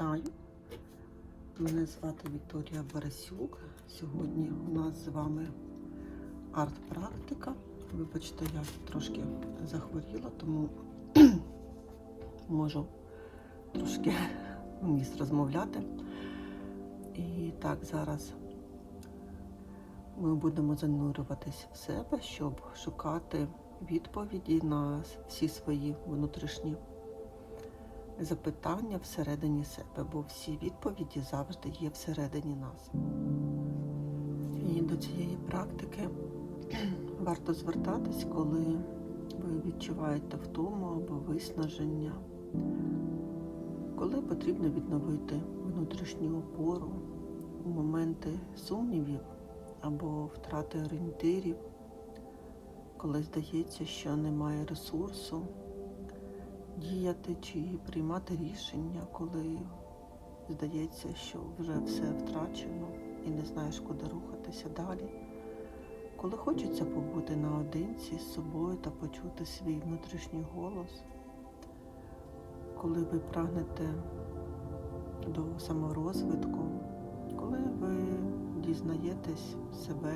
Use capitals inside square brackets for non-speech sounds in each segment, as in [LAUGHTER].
Вітаю! Мене звати Вікторія Борисюк. Сьогодні у нас з вами арт-практика. Вибачте, я трошки захворіла, тому [CLEARS THROAT] можу трошки ніс розмовляти. І так, зараз ми будемо занурюватись в себе, щоб шукати відповіді на всі свої внутрішні запитання всередині себе, бо всі відповіді завжди є всередині нас. І до цієї практики [CLEARS THROAT] варто звертатись, коли ви відчуваєте втому або виснаження, коли потрібно відновити внутрішню опору у моменти сумнівів або втрати орієнтирів, коли здається, що немає ресурсу діяти чи приймати рішення, коли здається, що вже все втрачено і не знаєш, куди рухатися далі. Коли хочеться побути наодинці з собою та почути свій внутрішній голос, коли ви прагнете до саморозвитку, коли ви дізнаєтесь себе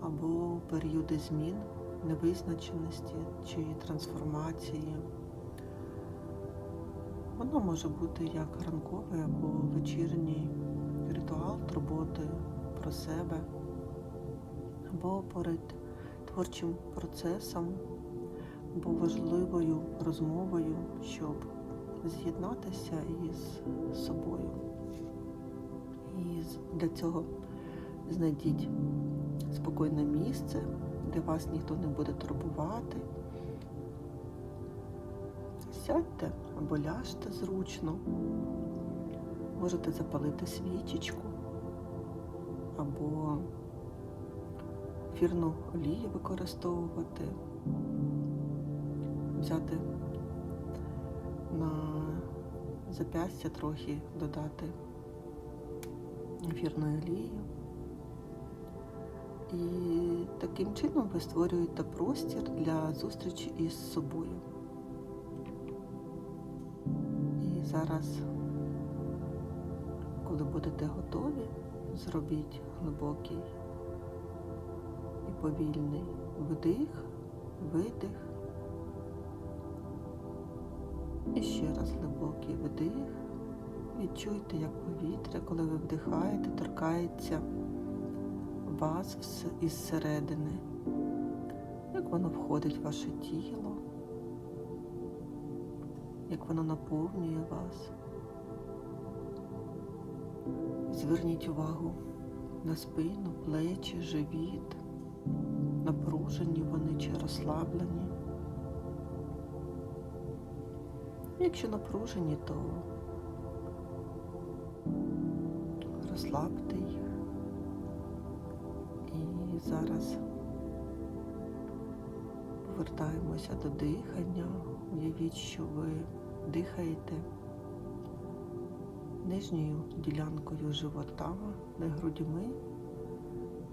або періоди змін, невизначеності чи трансформації. Воно може бути як ранковий або вечірній ритуал турботи про себе, або перед творчим процесом, або важливою розмовою, щоб з'єднатися із собою. І для цього знайдіть спокійне місце, де вас ніхто не буде турбувати. Сядьте або ляжте зручно. Можете запалити свічечку або ефірну олію використовувати, взяти на запястя трохи додати ефірної олії. І таким чином ви створюєте простір для зустрічі із собою. Зараз, коли будете готові, зробіть глибокий і повільний вдих, видих. І ще раз глибокий вдих. Відчуйте, як повітря, коли ви вдихаєте, торкається вас із середини, як воно входить в ваше тіло, як воно наповнює вас. Зверніть увагу на спину, плечі, живіт, напружені вони чи розслаблені. Якщо напружені, то розслабте їх. І зараз повертаємося до дихання. Уявіть, що ви дихаєте нижньою ділянкою живота, не грудьми,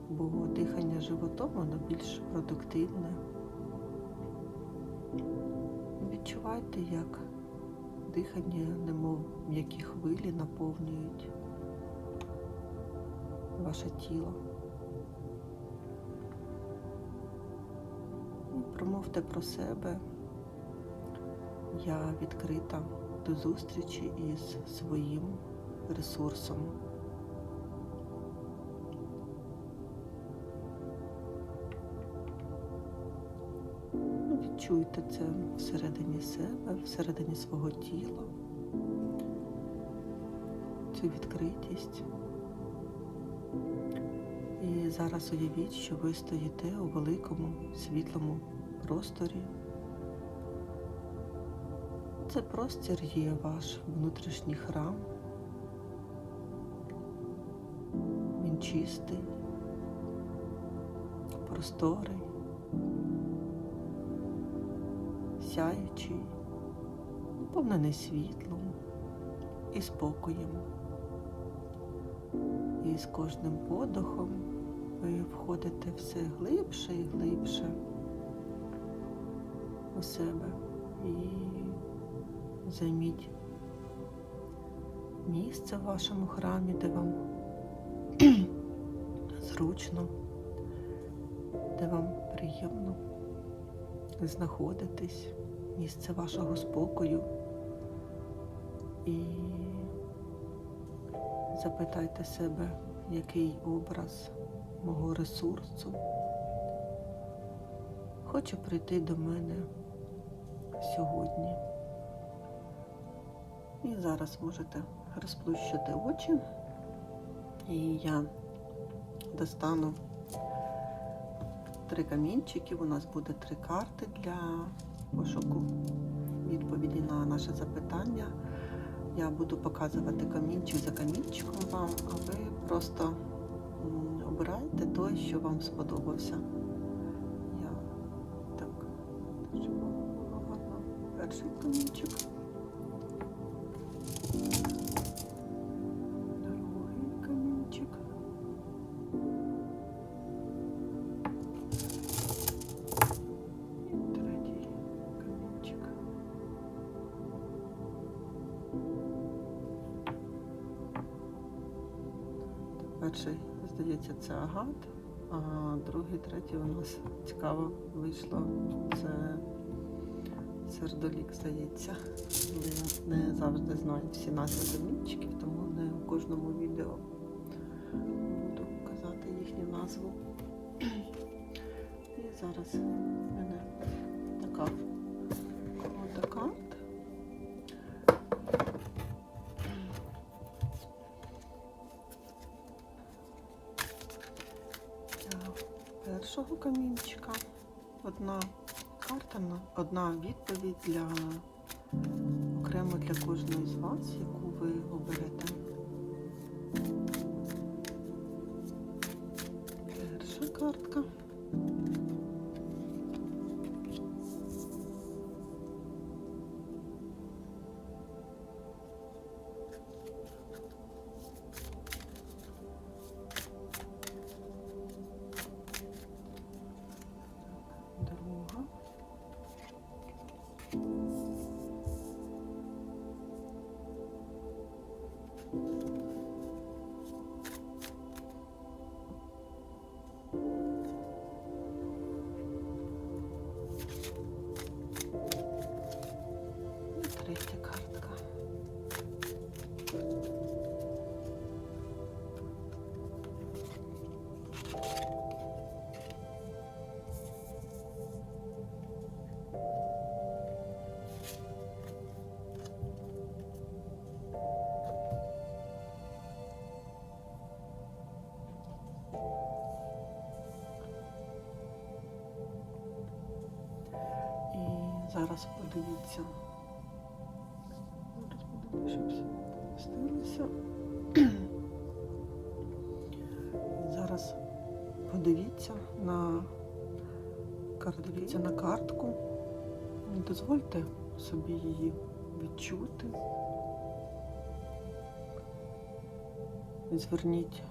бо дихання животом воно більш продуктивне. Відчувайте, як дихання, немов м'які хвилі наповнюють ваше тіло. Промовте про себе. Я відкрита до зустрічі із своїм ресурсом. Відчуйте це всередині себе, всередині свого тіла, цю відкритість. І зараз уявіть, що ви стоїте у великому світлому просторі. Це простір є ваш внутрішній храм. Він чистий, просторий, сяючий, наповнений світлом і спокоєм. І з кожним подохом ви входите все глибше і глибше у себе і займіть місце в вашому храмі, де вам [CLEARS THROAT] зручно, де вам приємно знаходитись, місце вашого спокою. І запитайте себе, який образ мого ресурсу хоче прийти до мене сьогодні. І зараз можете розплющити очі, і я достану три камінчики. У нас буде три карти для пошуку відповіді на наше запитання. Я буду показувати камінчик за камінчиком вам, а ви просто обирайте той, що вам сподобався. Я так, щоб було. Перший камінчик. Перший, здається, це агат, а другий, третій у нас цікаво вийшло. Це сердолік, здається. Я не завжди знаю всі назви камінчиків, тому не у кожному відео буду казати їхню назву. І зараз в мене така першого камінчика одна карта, одна відповідь для окремо для кожної з вас, яку ви оберете. Зараз подивіться. Зараз подивіться, щоб все стилося. [CLEARS THROAT] Зараз подивіться на дивіться на картку. Дозвольте собі її відчути. Зверніть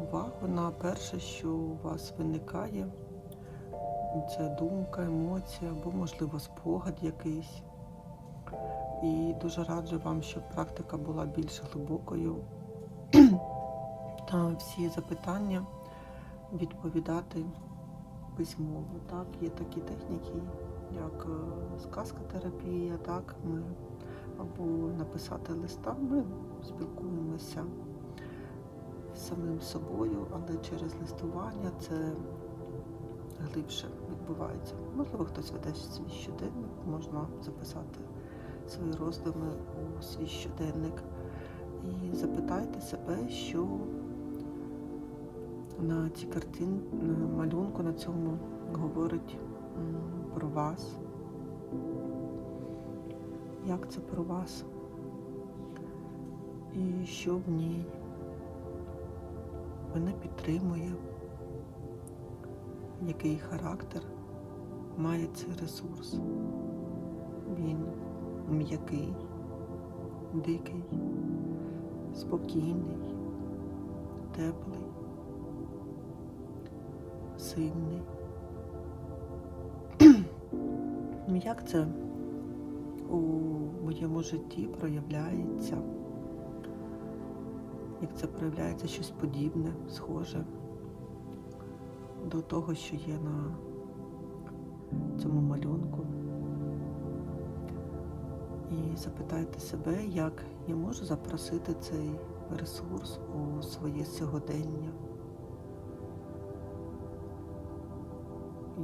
увагу на перше, що у вас виникає. Це думка, емоція або, можливо, спогад якийсь. І дуже раджу вам, щоб практика була більш глибокою. Та всі запитання відповідати письмово. Так, є такі техніки, як е, сказкотерапія, так, ми або написати листа. Ми спілкуємося з самим собою, але через листування це глибше відбувається. Можливо, хтось веде свій щоденник, можна записати свої роздуми у свій щоденник. І запитайте себе, що на цій картин, на малюнку на цьому говорить про вас. Як це про вас? І що в ній мене підтримує, який характер має цей ресурс. Він м'який, дикий, спокійний, теплий, сильний. [CLEARS THROAT] Як це у моєму житті проявляється як це проявляється щось подібне, схоже до того, що є на цьому малюнку. І запитайте себе, як я можу запросити цей ресурс у своє сьогодення.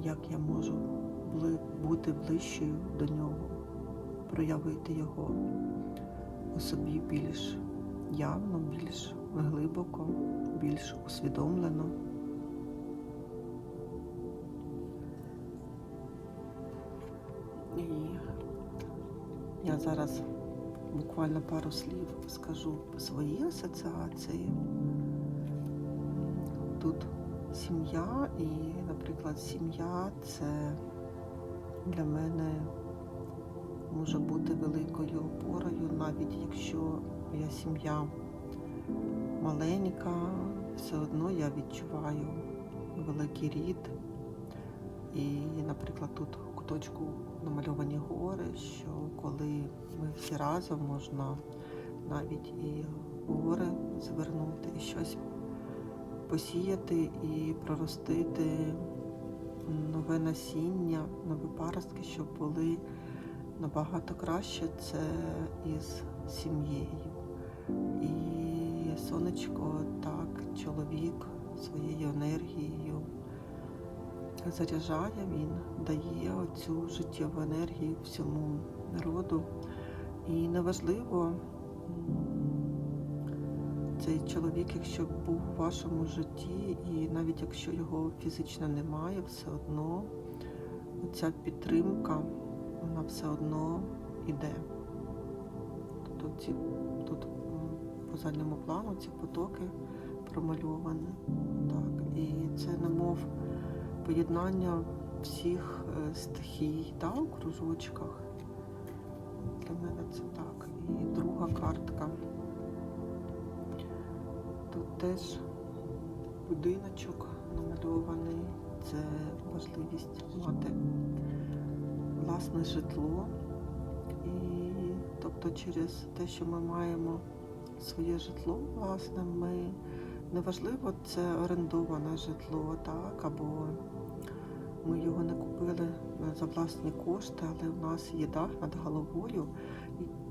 Як я можу бути ближчою до нього, проявити його у собі більш явно, більш глибоко, більш усвідомлено. І я зараз буквально пару слів скажу свої асоціації. Тут сім'я, і, наприклад, сім'я це для мене може бути великою опорою, навіть якщо я сім'я маленька, все одно я відчуваю великий рід. І, наприклад, тут в куточку намальовані гори, що коли ми всі разом можна навіть і гори звернути, і щось посіяти і проростити нове насіння, нові паростки, щоб були набагато краще це із сім'єю. І сонечко, так, чоловік своєю енергією заряджає, він дає оцю життєву енергію всьому народу. І неважливо, цей чоловік, якщо був у вашому житті, і навіть якщо його фізично немає, все одно ця підтримка, вона все одно йде. Тобто ці, тут по задньому плану ці потоки промальовані. Так, і це немов поєднання всіх е, стихій та, у кружочках. Для мене це так. І друга картка. Тут теж будиночок намальований. Це можливість мати власне житло. І тобто через те, що ми маємо своє житло, власне, ми неважливо, це орендоване житло, так, або ми його не купили за власні кошти, але в нас є дах над головою.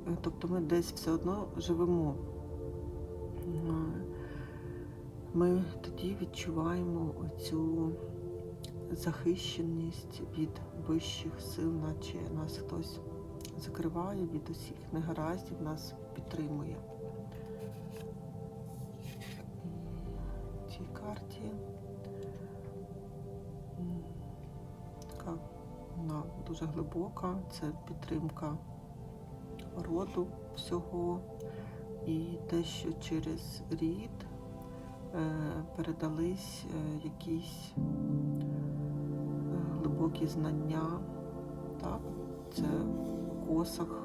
Е, Тобто ми десь все одно живемо. Е, Ми тоді відчуваємо оцю захищеність від вищих сил, наче нас хтось закриває від усіх негараздів, нас підтримує. Дуже глибока, це підтримка роду всього і те, що через рід е, передались е, якісь е, глибокі знання, так? Це в косах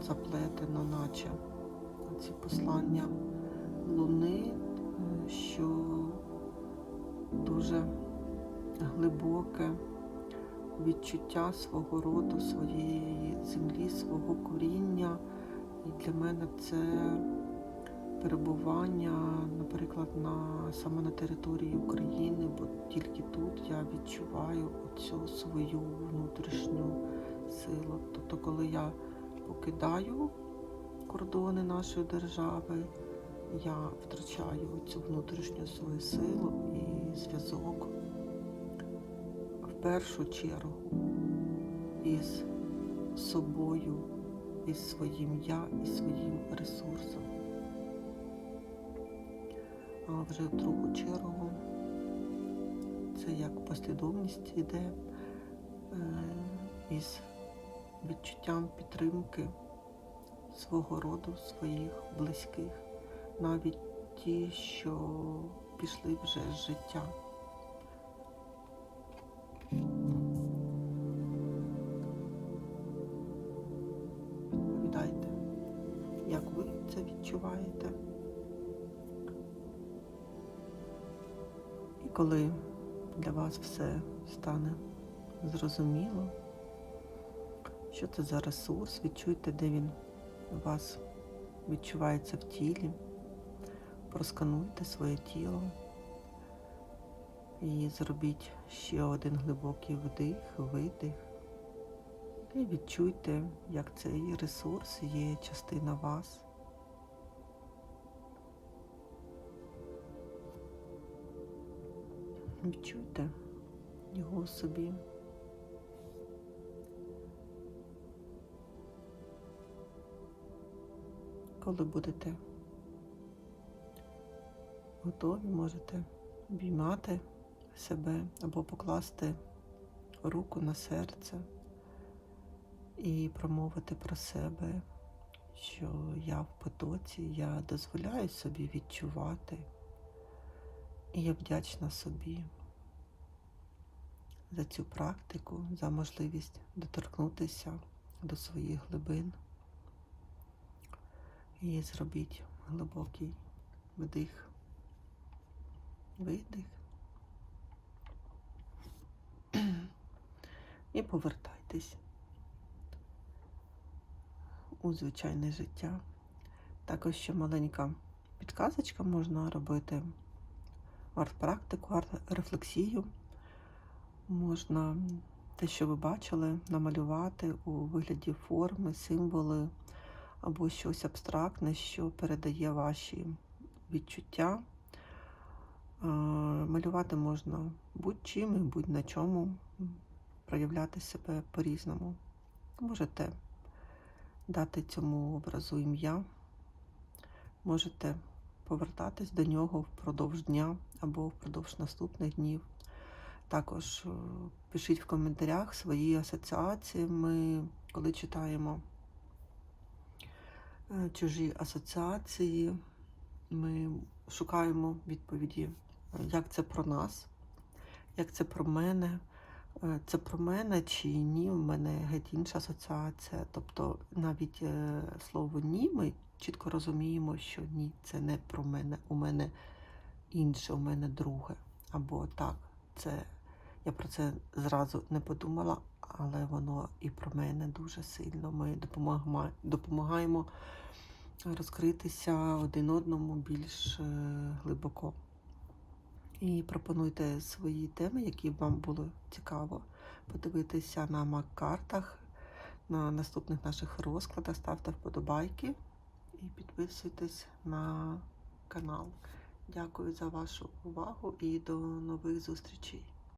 заплетено, наче ці послання луни, що дуже глибоке відчуття свого роду, своєї землі, свого коріння. І для мене це перебування, наприклад, на саме на території України, бо тільки тут я відчуваю цю свою внутрішню силу. Тобто, коли я покидаю кордони нашої держави, я втрачаю цю внутрішню свою силу і зв'язок першу чергу із собою, із своїм я і своїм ресурсом. А вже в другу чергу це як послідовність іде е, із відчуттям підтримки свого роду, своїх близьких, навіть ті, що пішли вже з життя. Коли для вас все стане зрозуміло, що це за ресурс, відчуйте, де він у вас відчувається в тілі. проскануйте своє тіло і зробіть ще один глибокий вдих, видих. І відчуйте, як цей ресурс є частина вас. Відчуйте його собі. Коли будете готові, можете обіймати себе або покласти руку на серце і промовити про себе, що я в потоці, я дозволяю собі відчувати, і я вдячна собі за цю практику, за можливість доторкнутися до своїх глибин. І зробіть глибокий вдих, видих. І повертайтесь у звичайне життя. Також ще маленька підказочка можна робити арт-практику, арт-рефлексію. Можна те, що ви бачили, намалювати у вигляді форми, символи або щось абстрактне, що передає ваші відчуття. Е, Малювати можна будь-чим і будь-на чому, проявляти себе по-різному. Можете дати цьому образу ім'я, можете повертатись до нього впродовж дня або впродовж наступних днів. Також е, пишіть в коментарях свої асоціації. Ми, коли читаємо е, чужі асоціації, ми шукаємо відповіді, як це про нас, як це про мене, е, це про мене чи ні, у мене геть інша асоціація. Тобто навіть е, слово ні, ми чітко розуміємо, що ні, це не про мене, у мене інше, у мене друге. Або так, це я про це зразу не подумала, але воно і про мене дуже сильно. Ми допомагаємо, розкритися один одному більш е, глибоко. І пропонуйте свої теми, які вам було цікаво подивитися на мак-картах, на наступних наших розкладах. Ставте вподобайки і підписуйтесь на канал. Дякую за вашу увагу і до нових зустрічей.